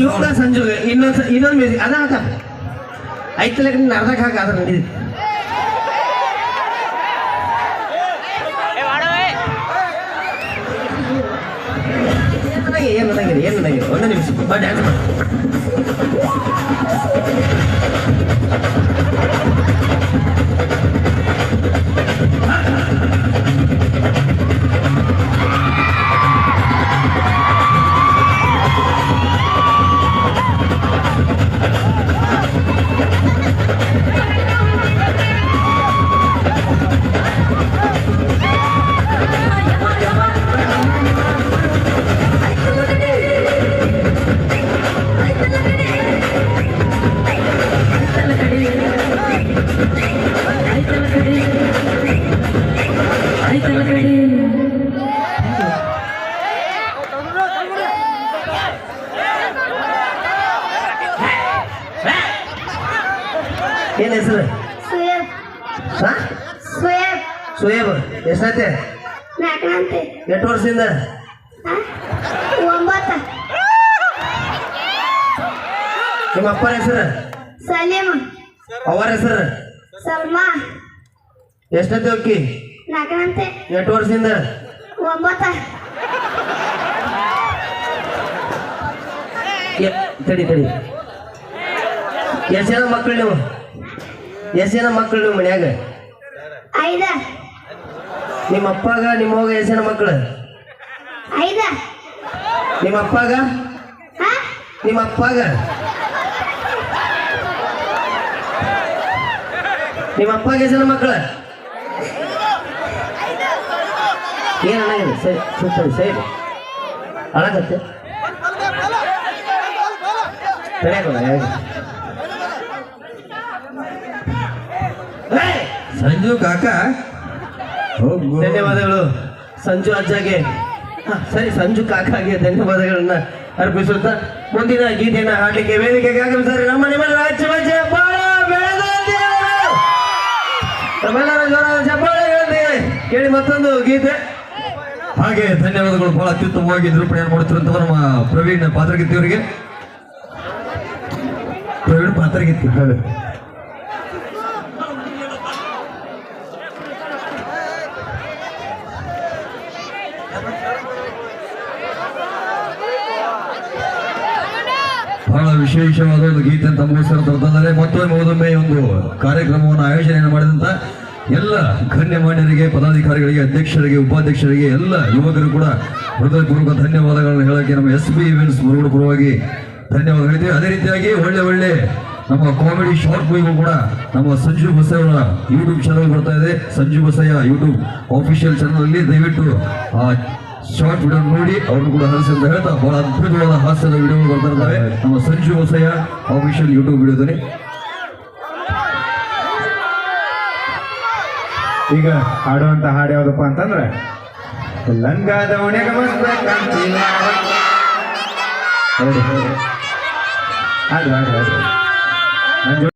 ಇವಾಗ ಸಂಜು ಇನ್ನೊಂದು ಇನ್ನೊಂದ್ ಮ್ಯೂಸಿಕ್ ಅದ ಹಾಕ ಐತಲ ಲಕ್ಷ ಅರ್ಧಕ್ಕೆ ಹಾಕ ಅದ್ರ ನಡೀತಿ ಏನು ಅನ್ನಂಗಿಲ್ಲ ಏನು ಅನ್ನಂಗಿಲ್ಲ ಒಂದೇ ನಿಮಿಷ ಬಾ ಡ್ಯಾನ್ಸ್ ಮಾಡಿ. ಏನು ಹೆಸರು? ಸುಯಬ್. ಎಷ್ಟೈತೆ? ಎಷ್ಟು ವರ್ಷದಿಂದ? ನಿಮ್ಮ ಅಪ್ಪನ ಹೆಸರು? ಸಲೀಮ್. ಅವರ ಹೆಸರು? ಸಲ್ಮಾ. ಎಷ್ಟೈತೆ ಅಕ್ಕಿ? ಎಷ್ಟು ವರ್ಷದಿಂದ? ಒಂಬತ್ತ. ತಡಿ ತಡಿ. ಎಷ್ಟು ಜನ ಮಕ್ಕಳು ನೀವು? ಎಷ್ಟು ಜನ ಮಕ್ಕಳು ನೀವು ಮನ್ಯಾಗ? ಐದ. ನಿಮ್ಮ ಅಪ್ಪಾಗ ನಿಮ್ಮ ಹೋಗ ಎಷ್ಟು ಜನ ಮಕ್ಕಳು ಐದ. ನಿಮ್ಮ ಅಪ್ಪಾಗ? ನಿಮ್ಮ ಅಪ್ಪಾಗ? ನಿಮ್ಮ ಅಪ್ಪಾಗ ಎಷ್ಟು ಜನ ಮಕ್ಕಳು ಏನು ಅನ್ನಂಗಿಲ್ಲ ಸರಿ ಸರಿ. ಸರಿ ಏಯ್! ಸಂಜು ಕಾಕ ಧನ್ಯವಾದಗಳು. ಸಂಜು ಅಜ್ಜಗೆ. ಸರಿ ಸಂಜು ಕಾಕಾಗೆ ಧನ್ಯವಾದಗಳನ್ನ ಅರ್ಪಿಸುತ್ತಾ ಮುಂದಿನ ಗೀತೆಯನ್ನ ಹಾಡಲಿಕ್ಕೆ ವೇದಿಕೆಗೆ ಆಗಮಿಸಿದ್ದಾರೆ ನಮ್ಮ ನಿಮ್ಮ ರಾಜ್ಯ. ತಮ್ಮೆಲ್ಲರ ಜೋರಾದ ಚಪ್ಪಾಳೆಗಳೊಂದಿಗೆ ಕೇಳಿ ಮತ್ತೊಂದು ಗೀತೆ. ಹಾಗೆ ಧನ್ಯವಾದಗಳು. ಬಹಳ ಅತ್ಯುತ್ತಮವಾಗಿ ನಿರೂಪಣೆ ಮಾಡುತ್ತಿರುವಂತಹ ನಮ್ಮ ಪ್ರವೀಣ್ ಪಾತ್ರಗಿತ್ತಿ ಅವರಿಗೆ. ಪ್ರವೀಣ್ ಪಾತ್ರಗಿತ್ತಿ ಬಹಳ ವಿಶೇಷವಾದ ಒಂದು ಗೀತೆ ತಮಗೋಸ್ಕರ ಮತ್ತೊಮ್ಮೆ ಮತ್ತೊಮ್ಮೆ ಒಂದು ಕಾರ್ಯಕ್ರಮವನ್ನು ಆಯೋಜನೆ ಮಾಡಿದಂತ ಎಲ್ಲ ಗಣ್ಯಮಾನ್ಯರಿಗೆ ಪದಾಧಿಕಾರಿಗಳಿಗೆ, ಅಧ್ಯಕ್ಷರಿಗೆ, ಉಪಾಧ್ಯಕ್ಷರಿಗೆ, ಎಲ್ಲ ಯುವಕರು ಕೂಡ ಹೃದಯಪೂರ್ವಕ ಧನ್ಯವಾದಗಳನ್ನು ಹೇಳಕ್ಕೆ ನಮ್ಮ ಎಸ್ ಬಿ ಇವೆಂಟ್ಸ್ ಪರವಾಗಿ ಧನ್ಯವಾದ ಹೇಳ್ತೀವಿ. ಅದೇ ರೀತಿಯಾಗಿ ಒಳ್ಳೆ ಒಳ್ಳೆ ನಮ್ಮ ಕಾಮಿಡಿ ಶಾರ್ಟ್ ಮೂವಿ ಕೂಡ ನಮ್ಮ ಸಂಜು ಬಸಯ್ಯವರ ಯೂಟ್ಯೂಬ್ ಚಾನಲ್ ಬರ್ತಾ ಇದೆ. Sanju Basayya YouTube official channel ಅಲ್ಲಿ ದಯವಿಟ್ಟು ಆ ಶಾರ್ಟ್ ವಿಡಿಯೋ ನೋಡಿ, ಅವ್ರನ್ನು ಕೂಡ ಹರಿಸಿ ಅಂತ ಹೇಳ್ತಾ, ಬಹಳ ಅದ್ಭುತವಾದ ಹಾಸ್ಯದ ವಿಡಿಯೋಗಳು ಬರ್ತಾ ಇದ್ದಾವೆ ನಮ್ಮ ಸಂಜು ಬಸಯ್ಯ ಆಫಿಷಿಯಲ್ ಯೂಟ್ಯೂಬ್ ವಿಡಿಯೋದಲ್ಲಿ ಈಗ ಹಾಡುವಂತ ಹಾಡು ಯಾವ್ದಪ್ಪ ಅಂತಂದ್ರೆ ಲಂಗಾದ ಒಣಗ ಜೊತೆ